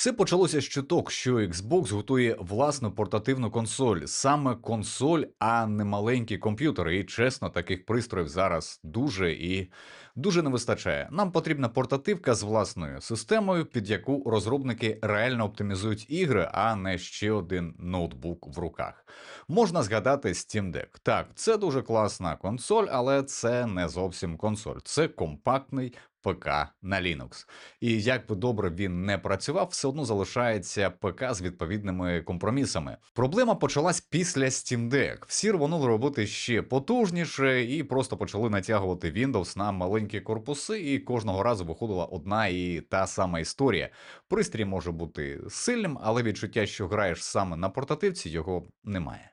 Все почалося з чуток, що Xbox готує власну портативну консоль, саме консоль, а не маленький комп'ютер. І чесно, таких пристроїв зараз дуже і дуже не вистачає. Нам потрібна портативка з власною системою, під яку розробники реально оптимізують ігри, а не ще один ноутбук в руках. Можна згадати Steam Deck. Так, це дуже класна консоль, але це не зовсім консоль. Це компактний ПК на Linux. І як би добре він не працював, все одно залишається ПК з відповідними компромісами. Проблема почалась після Steam Deck. Всі рвонули робити ще потужніше і просто почали натягувати Windows на маленькі корпуси, і кожного разу виходила одна і та сама історія. Пристрій може бути сильним, але відчуття, що граєш саме на портативці, його немає.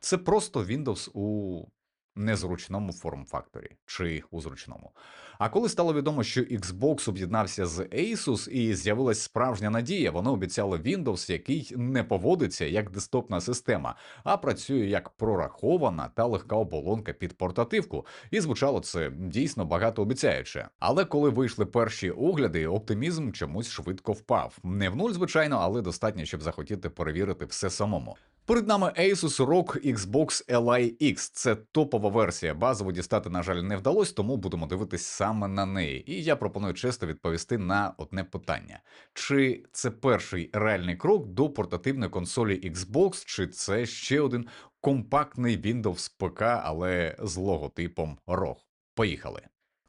Це просто Windows у незручному форм-факторі чи у зручному. А коли стало відомо, що Xbox об'єднався з Asus і з'явилась справжня надія, вони обіцяли Windows, який не поводиться як десктопна система, а працює як прорахована та легка оболонка під портативку. І звучало це дійсно багатообіцяюче. Але коли вийшли перші огляди, оптимізм чомусь швидко впав. Не в нуль, звичайно, але достатньо, щоб захотіти перевірити все самому. Перед нами Asus ROG Xbox Li X. Це топова версія. Базову дістати, на жаль, не вдалося, тому будемо дивитись саме на неї. І я пропоную чесно відповісти на одне питання: чи це перший реальний крок до портативної консолі Xbox, чи це ще один компактний Windows ПК, але з логотипом ROG? Поїхали.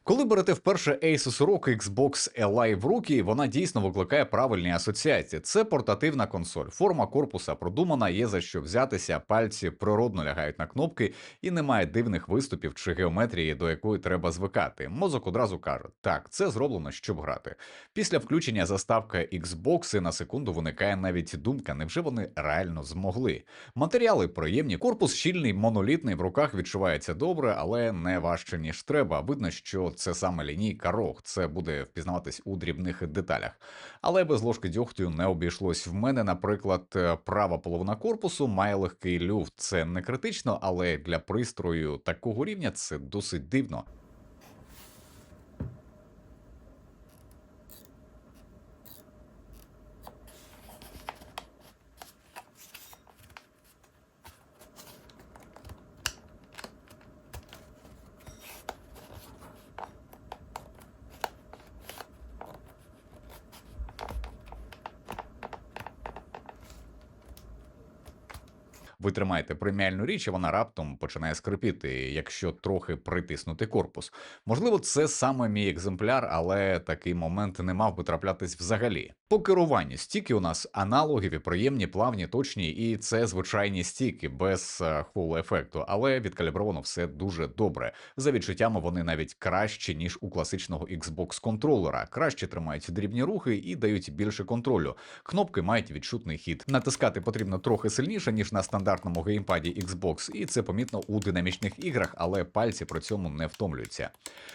Коли берете вперше Asus ROG Xbox Li в руки, вона дійсно викликає правильні асоціації. Це портативна консоль. Форма корпуса продумана, є за що взятися, пальці природно лягають на кнопки, і немає дивних виступів чи геометрії, до якої треба звикати. Мозок одразу каже: так, це зроблено, щоб грати. Після включення заставки Xbox на секунду виникає навіть думка, невже вони реально змогли. Матеріали приємні, корпус щільний, монолітний, в руках відчувається добре, але не важче ніж треба. Видно, що це саме лінійка рог, це буде впізнаватись у дрібних деталях. Але без ложки дьогтю не обійшлось. В мене, наприклад, е, права половина корпусу має легкий люфт. Це не критично, але для пристрою такого рівня це досить дивно. Тримаєте преміальну річ, вона раптом починає скрипіти, якщо трохи притиснути корпус. Можливо, це саме мій екземпляр, але такий момент не мав би траплятись взагалі. По керуванню стіки у нас аналогові, приємні, плавні, точні, і це звичайні стіки без холу ефекту, але відкалібровано все дуже добре. За відчуттями вони навіть кращі, ніж у класичного Xbox контролера, краще тримають дрібні рухи і дають більше контролю. Кнопки мають відчутний хід. Натискати потрібно трохи сильніше, ніж на стандартному геймпаді Xbox, і це помітно у динамічних іграх, але пальці при цьому не втомлюються.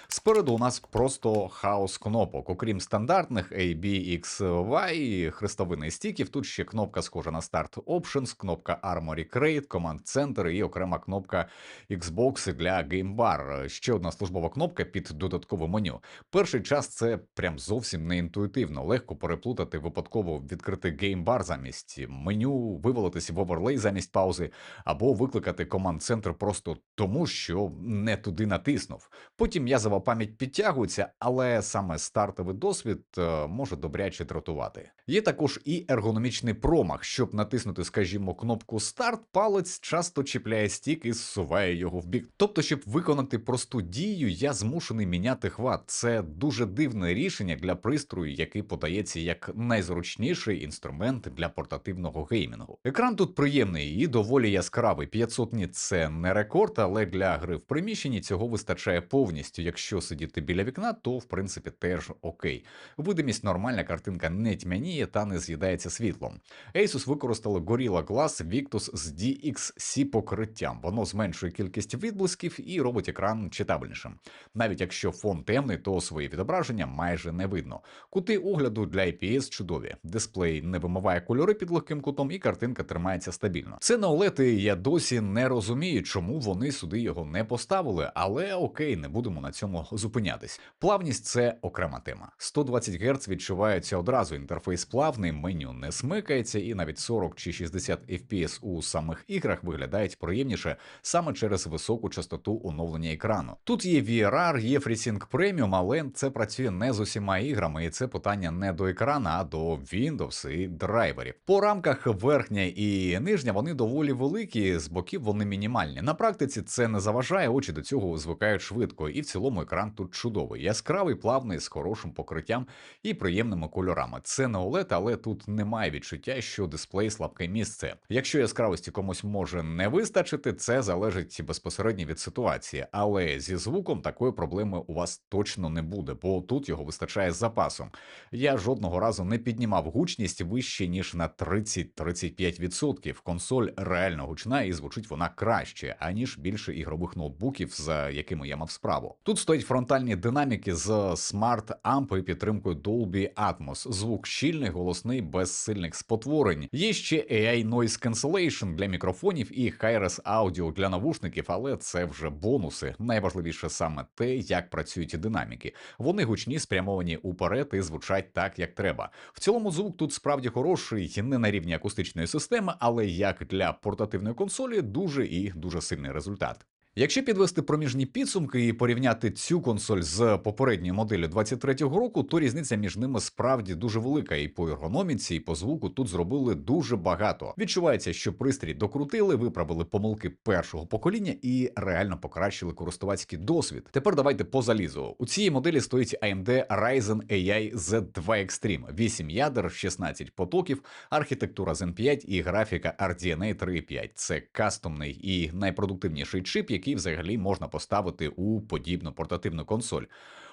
Спереду у нас просто хаос кнопок, окрім стандартних A, B, X, Y, хрестовини стіків. Тут ще кнопка схожа на Start Options, кнопка Armory Crate, Command Center і окрема кнопка Xbox для Game Bar. Ще одна службова кнопка під додаткове меню. Перший час це прям зовсім не інтуїтивно. Легко переплутати випадково відкрити Game Bar замість меню, вивалитися в оверлей замість паузи, або викликати Center просто тому, що не туди натиснув. Потім м'язова пам'ять підтягується, але саме стартовий досвід е, може добряче дратувати. Є також і ергономічний промах. Щоб натиснути, скажімо, кнопку старт, палець часто чіпляє стік і зсуває його в бік. Тобто, щоб виконати просту дію, я змушений міняти хват. Це дуже дивне рішення для пристрою, який подається як найзручніший інструмент для портативного геймінгу. Екран тут приємний і доволі яскравий. 500 ніт – це не рекорд, але для гри в приміщенні цього вистачає повністю. Якщо сидіти біля вікна, то в принципі теж окей. Видимість нормальна, картинка не тьмяніє та не з'їдається світлом. Asus використали Gorilla Glass Victus з DXC покриттям. Воно зменшує кількість відблисків і робить екран читабельнішим. Навіть якщо фон темний, то свої відображення майже не видно. Кути огляду для IPS чудові. Дисплей не вимиває кольори під легким кутом, і картинка тримається стабільно. Це на OLED я досі не розумію, чому вони сюди його не поставили, але окей, не будемо на цьому зупинятись. Плавність це окрема тема. 120 Гц відчувається одразу. Інтерфейс плавний, меню не смикається, і навіть 40 чи 60 FPS у самих іграх виглядають приємніше саме через високу частоту оновлення екрану. Тут є VRR, є FreeSync Premium, але це працює не з усіма іграми, і це питання не до екрана, а до Windows і драйверів. По рамках верхня і нижня вони доволі великі, з боків вони мінімальні. На практиці це не заважає, очі до цього звикають швидко, і в цілому екран тут чудовий, яскравий, плавний, з хорошим покриттям і приємними кольорами. Це не OLED, але тут немає відчуття, що дисплей слабке місце. Якщо яскравості комусь може не вистачити, це залежить безпосередньо від ситуації, але зі звуком такої проблеми у вас точно не буде, бо тут його вистачає з запасом. Я жодного разу не піднімав гучність вище ніж на 30-35%. Консоль реально гучна і звучить вона краще, аніж більше ігрових ноутбуків, за якими я мав справу. Тут стоять фронтальні динаміки з смарт амп і підтримкою Dolby Atmos. Звук щільний, голосний, без сильних спотворень. Є ще AI Noise Cancellation для мікрофонів і Hi-Res Audio для навушників, але це вже бонуси. Найважливіше саме те, як працюють динаміки. Вони гучні, спрямовані уперед і звучать так, як треба. В цілому звук тут справді хороший, не на рівні акустичної системи, але як для портативної консолі, дуже і дуже сильний результат. Якщо підвести проміжні підсумки і порівняти цю консоль з попередньою моделлю 23-го року, то різниця між ними справді дуже велика. І по ергономіці, і по звуку тут зробили дуже багато. Відчувається, що пристрій докрутили, виправили помилки першого покоління і реально покращили користувацький досвід. Тепер давайте по залізу. У цій моделі стоїть AMD Ryzen AI Z2 Extreme, 8 ядер, 16 потоків, архітектура Zen 5 і графіка RDNA 3.5. Це кастомний і найпродуктивніший чип, який взагалі можна поставити у подібну портативну консоль.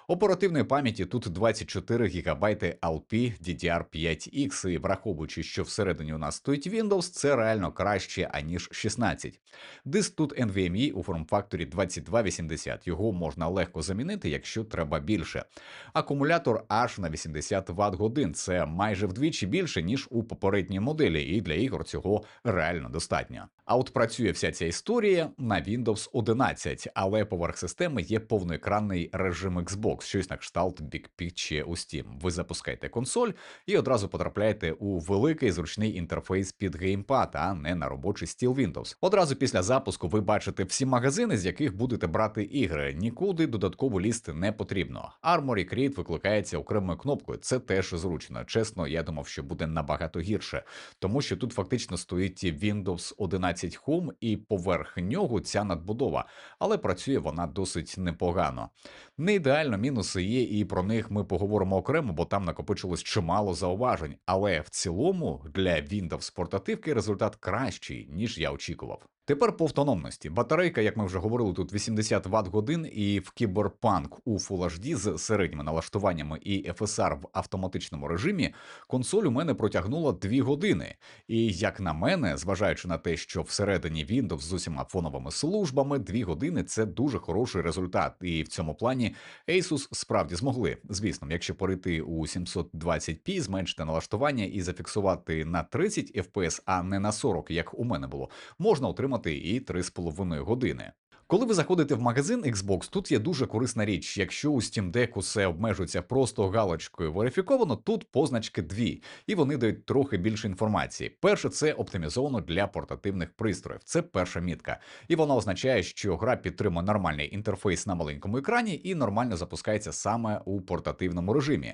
Оперативної пам'яті тут 24 ГБ LP DDR5X, і враховуючи, що всередині у нас стоїть Windows, це реально краще аніж 16. Диск тут NVMe у форм-факторі 2280. Його можна легко замінити, якщо треба більше. Акумулятор аж на 80 Вт годин. Це майже вдвічі більше ніж у попередній моделі, і для ігор цього реально достатньо. А от працює вся ця історія на Windows 11, але поверх системи є повноекранний режим Xbox, щось на кшталт Big Picture у Steam. Ви запускаєте консоль і одразу потрапляєте у великий зручний інтерфейс під геймпад, а не на робочий стіл Windows. Одразу після запуску ви бачите всі магазини, з яких будете брати ігри. Нікуди додатково лізти не потрібно. Armory Crate викликається окремою кнопкою. Це теж зручно. Чесно, я думав, що буде набагато гірше, тому що тут фактично стоїть Windows 11 Home і поверх нього ця надбудова, але працює вона досить непогано. Не ідеально мінуси є, і про них ми поговоримо окремо, бо там накопичилось чимало зауважень. Але в цілому для Windows портативки результат кращий, ніж я очікував. Тепер по автономності. Батарейка, як ми вже говорили, тут 80 Вт годин, і в Cyberpunk у Full HD з середніми налаштуваннями і FSR в автоматичному режимі консоль у мене протягнула 2 години. І як на мене, зважаючи на те, що всередині Windows з усіма фоновими службами, 2 години це дуже хороший результат. І в цьому плані Asus справді змогли. Звісно, якщо перейти у 720p, зменшити налаштування і зафіксувати на 30 FPS, а не на 40, як у мене було, можна отримати і 3,5 години. Коли ви заходите в магазин Xbox, тут є дуже корисна річ. Якщо у Steam Deck усе обмежується просто галочкою верифіковано, тут позначки дві, і вони дають трохи більше інформації. Перше, це оптимізовано для портативних пристроїв. Це перша мітка, і вона означає, що гра підтримує нормальний інтерфейс на маленькому екрані і нормально запускається саме у портативному режимі.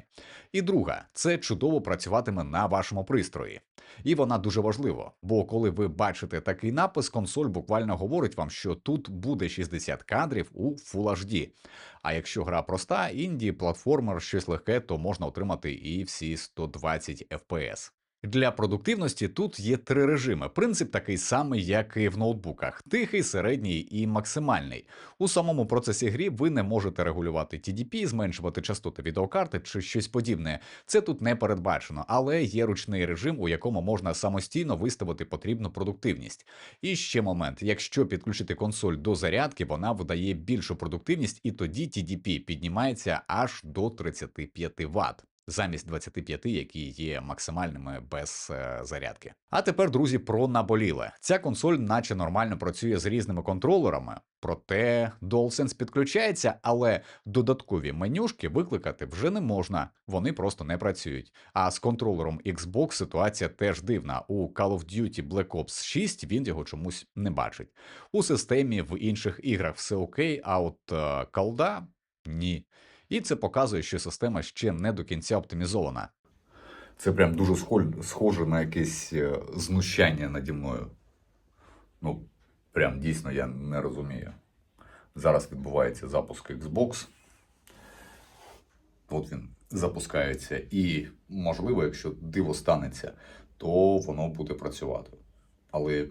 І друга, це чудово працюватиме на вашому пристрої. І вона дуже важлива, бо коли ви бачите такий напис, консоль буквально говорить вам, що тут буде 60 кадрів у Full HD. А якщо гра проста, інді, платформер, щось легке, то можна отримати і всі 120 FPS. Для продуктивності тут є три режими. Принцип такий самий, як і в ноутбуках: тихий, середній і максимальний. У самому процесі грі ви не можете регулювати TDP, зменшувати частоти відеокарти чи щось подібне. Це тут не передбачено, але є ручний режим, у якому можна самостійно виставити потрібну продуктивність. І ще момент: якщо підключити консоль до зарядки, вона видає більшу продуктивність, і тоді TDP піднімається аж до 35 Вт. Замість 25, які є максимальними без е, зарядки. А тепер, друзі, про наболіле. Ця консоль, наче нормально працює з різними контролерами, проте DualSense підключається, але додаткові менюшки викликати вже не можна, вони просто не працюють. А з контролером Xbox ситуація теж дивна. У Call of Duty Black Ops 6 він його чомусь не бачить. У системі в інших іграх все окей, а от е, колда ні. І це показує, що система ще не до кінця оптимізована. Це прям дуже схоже на якесь е, знущання наді мною. Ну, прям дійсно я не розумію. Зараз відбувається запуск Xbox. От він запускається. І, можливо, якщо диво станеться, то воно буде працювати. Але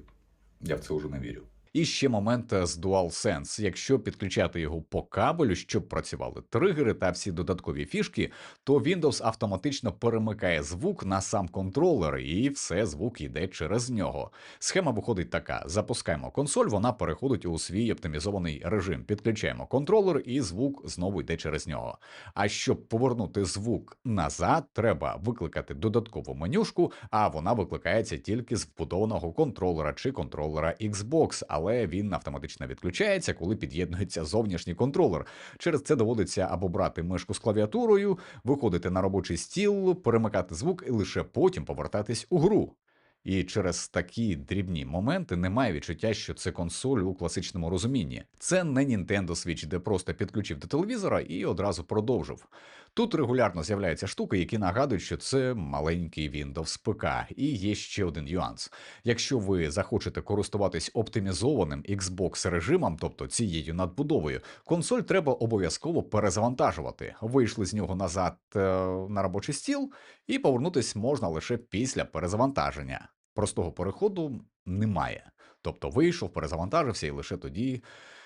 я в це вже не вірю. І ще момент е, з DualSense. Якщо підключати його по кабелю, щоб працювали тригери та всі додаткові фішки, то Windows автоматично перемикає звук на сам контролер, і все звук йде через нього. Схема виходить така: запускаємо консоль, вона переходить у свій оптимізований режим. Підключаємо контролер, і звук знову йде через нього. А щоб повернути звук назад, треба викликати додаткову менюшку, а вона викликається тільки з вбудованого контролера чи контролера Xbox, але він автоматично відключається, коли під'єднується зовнішній контролер. Через це доводиться або брати мишку з клавіатурою, виходити на робочий стіл, перемикати звук і лише потім повертатись у гру. І через такі дрібні моменти немає відчуття, що це консоль у класичному розумінні. Це не Nintendo Switch, де просто підключив до телевізора і одразу продовжив. Тут регулярно з'являються штуки, які нагадують, що це маленький Windows ПК. І є ще один нюанс. Якщо ви захочете користуватись оптимізованим Xbox режимом, тобто цією надбудовою, консоль треба обов'язково перезавантажувати. Вийшли з нього назад е, на робочий стіл, і повернутись можна лише після перезавантаження. Простого переходу немає. Тобто вийшов, перезавантажився, і лише тоді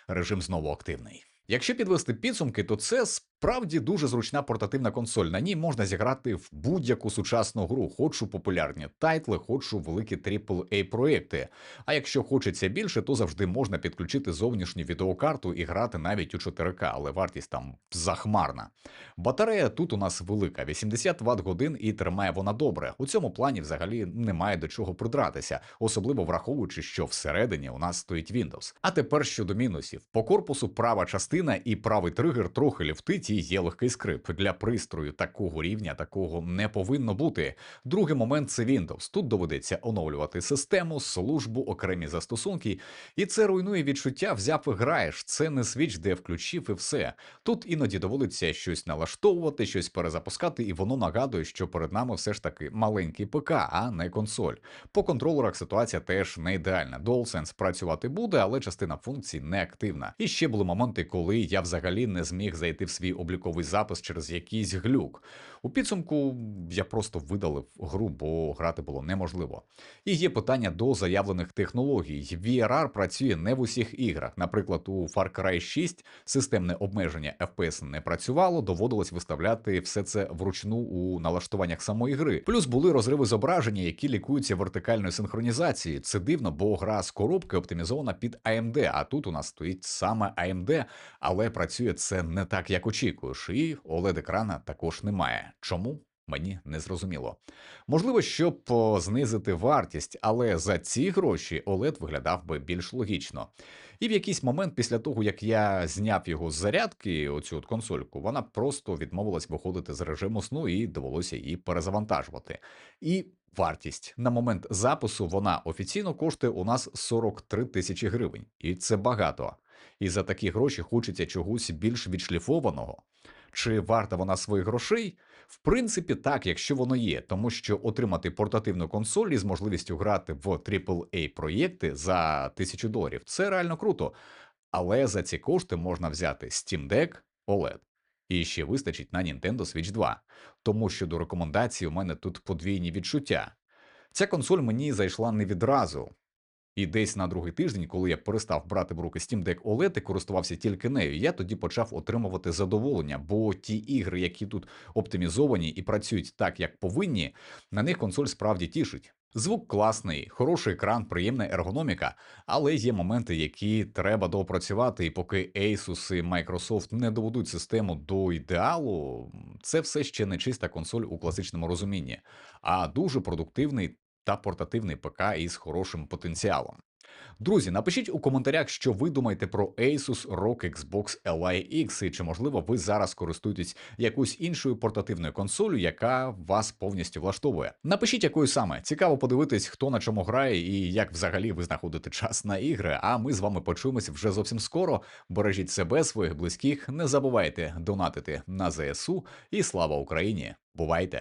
режим знову активний. Якщо підвести підсумки, то це справді дуже зручна портативна консоль. На ній можна зіграти в будь-яку сучасну гру, хочу популярні тайтли, хочу великі aaa проекти. А якщо хочеться більше, то завжди можна підключити зовнішню відеокарту і грати навіть у 4К, але вартість там захмарна. Батарея тут у нас велика, 80 Вт годин і тримає вона добре. У цьому плані взагалі немає до чого придратися, особливо враховуючи, що всередині у нас стоїть Windows. А тепер щодо мінусів: по корпусу права частина і правий тригер трохи ліфтить і є легкий скрип. Для пристрою такого рівня такого не повинно бути. Другий момент це Windows. Тут доведеться оновлювати систему, службу, окремі застосунки, і це руйнує відчуття взяв і граєш. Це не свіч, де включив і все. Тут іноді доводиться щось налаштовувати, щось перезапускати, і воно нагадує, що перед нами все ж таки маленький ПК, а не консоль. По контролерах ситуація теж не ідеальна. DualSense працювати буде, але частина функцій не активна. І ще були моменти, коли я взагалі не зміг зайти в свій обліковий запис через якийсь глюк. У підсумку я просто видалив гру, бо грати було неможливо. І є питання до заявлених технологій. VRR працює не в усіх іграх. Наприклад, у Far Cry 6 системне обмеження FPS не працювало, доводилось виставляти все це вручну у налаштуваннях самої гри. Плюс були розриви зображення, які лікуються вертикальною синхронізацією. Це дивно, бо гра з коробки оптимізована під AMD, а тут у нас стоїть саме AMD, але працює це не так, як очікуєш. І oled екрана також немає. Чому? Мені не зрозуміло. Можливо, щоб знизити вартість, але за ці гроші OLED виглядав би більш логічно. І в якийсь момент, після того як я зняв його з зарядки, оцю от консольку, вона просто відмовилась виходити з режиму сну і довелося її перезавантажувати. І вартість на момент запису вона офіційно коштує у нас 43 тисячі гривень, і це багато. І за такі гроші хочеться чогось більш відшліфованого. Чи варта вона своїх грошей? В принципі, так, якщо воно є, тому що отримати портативну консоль із можливістю грати в AAA проєкти за тисячу доларів це реально круто. Але за ці кошти можна взяти Steam Deck OLED. І ще вистачить на Nintendo Switch 2. Тому що до рекомендацій у мене тут подвійні відчуття. Ця консоль мені зайшла не відразу. І десь на другий тиждень, коли я перестав брати в руки Steam Deck OLED і користувався тільки нею, я тоді почав отримувати задоволення, бо ті ігри, які тут оптимізовані і працюють так, як повинні, на них консоль справді тішить. Звук класний, хороший екран, приємна ергономіка, але є моменти, які треба доопрацювати, і поки Asus і Microsoft не доведуть систему до ідеалу, це все ще не чиста консоль у класичному розумінні, а дуже продуктивний та портативний ПК із хорошим потенціалом. Друзі, напишіть у коментарях, що ви думаєте про Asus ROG Xbox Li X, і чи можливо ви зараз користуєтесь якоюсь іншою портативною консолью, яка вас повністю влаштовує. Напишіть, якою саме цікаво подивитись, хто на чому грає і як взагалі ви знаходите час на ігри. А ми з вами почуємось вже зовсім скоро. Бережіть себе, своїх близьких, не забувайте донатити на ЗСУ і слава Україні! Бувайте!